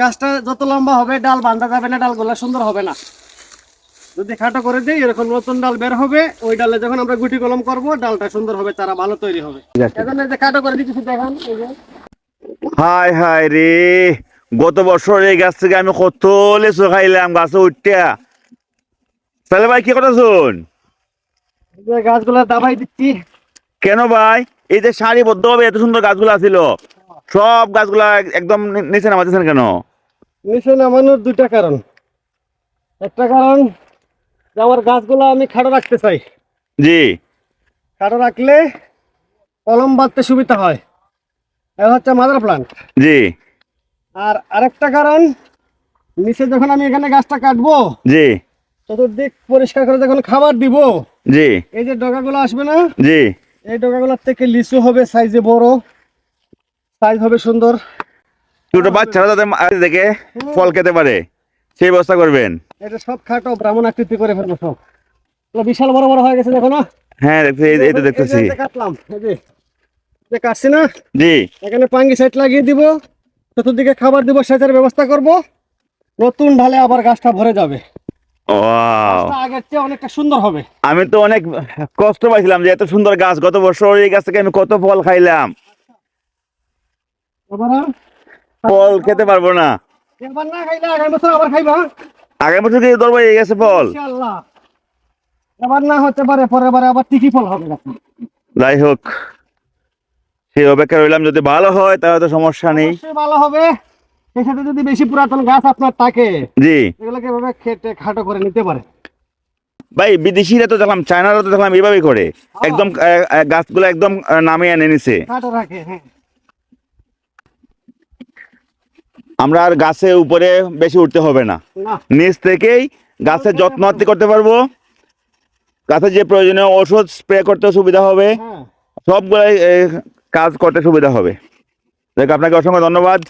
গাছটা যত লম্বা হবে ডাল বাঁধা যাবে না ডালগুলো সুন্দর হবে না। যদি খাটো করে দিই এরকম নতুন ডাল বের হবে ওই ডালে যখন আমরা গুটি কলম করব ডালটা সুন্দর হবে চারা ভালো তৈরি হবে। এখন এই যে খাটো করে দিচ্ছি দেখান হাই হাই রে গত বছর এই গাছ থেকে আমি কত লেচু খাইলাম গাছে উঠতে। তাহলে ভাই কি কথা শুন গাছগুলো দাবাই দিচ্ছি। কেন ভাই? এই যে সারিবদ্ধ ভাবে এত সুন্দর গাছগুলো ছিল। সব গাছগুলা একদম নিচে নামাতেছেন কেন? নিচে নামানোর দুইটা কারণ। একটা কারণ আমার গাছগুলো আমি খাটো রাখতে চাই। জি। খাটো রাখলে কলম বাঁধতে সুবিধা হয়। এটা হচ্ছে মাদার প্লান্ট। জি। আর আরেকটা কারণ নিচে যখন আমি এখানে গাছটা কাটবো জি। চতুর্দিক পরিষ্কার করে যখন খাবার দিব জি। এই যে ডগাগুলো আসবে না জি। এই ডগাগুলোর থেকে লিচু হবে সাইজে বড়। সাইজ হবে সুন্দর। ছোট বাচ্চারা যাতে দেখে ফল খেতে পারে সেই ব্যবস্থা করবেন। এটা সব খাটো ব্রাহ্মণ আকৃতি করে ফেলব সব। বিশাল বড় বড় হয়ে গেছে দেখো না? হ্যাঁ দেখছি এই- এই তো দেখতেছি। কাটলাম যে। কাটছি না? জি। এখানে পাঙ্গি সাইড লাগিয়ে দিব। চতুর্দিকে খাবার দিব সেচের ব্যবস্থা করব। নতুন ঢালে আবার গাছটা ভরে যাবে। আগের চেয়ে অনেকটা সুন্দর হবে। আমি তো অনেক কষ্ট পাইছিলাম যে এত সুন্দর গাছ গত বছর এই গাছ থেকে আমি কত ফল খাইলাম। ফল খেতে পারব না। এবার না খাইলে আগামী বছর আবার খাইবা? আগের বছর কি ধরবো এই গেছে ফল? ইনশাআল্লাহ। এবার না হতে পারে পরের বারে আবার টিকি ফল হবে যাই হোক সেই অপেক্ষা রইলাম যদি ভালো হয় তাহলে তো সমস্যা নেই। ভালো হবে। সেই সাথে যদি বেশি পুরাতন গাছ আপনার থাকে জি। এগুলোকে এভাবে খেটে খাটো করে নিতে পারে? ভাই বিদেশিরা তো দেখলাম চায়নারা তো দেখলাম এইভাবেই করে। একদম আহ, আহ, গাছগুলো একদম নামিয়ে এনে নিছে। খাটো রাখে হ্যাঁ। আমরা আর গাছে উপরে বেশি উঠতে হবে না। নিচ থেকেই গাছের যত্ন করতে পারব। গাছের যে প্রয়োজনীয় ওষুধ স্প্রে করতে সুবিধা হবে। হ্যাঁ। সবগুলাই কাজ করতে সুবিধা হবে। দেখ আপনাকে অসংখ্য ধন্যবাদ।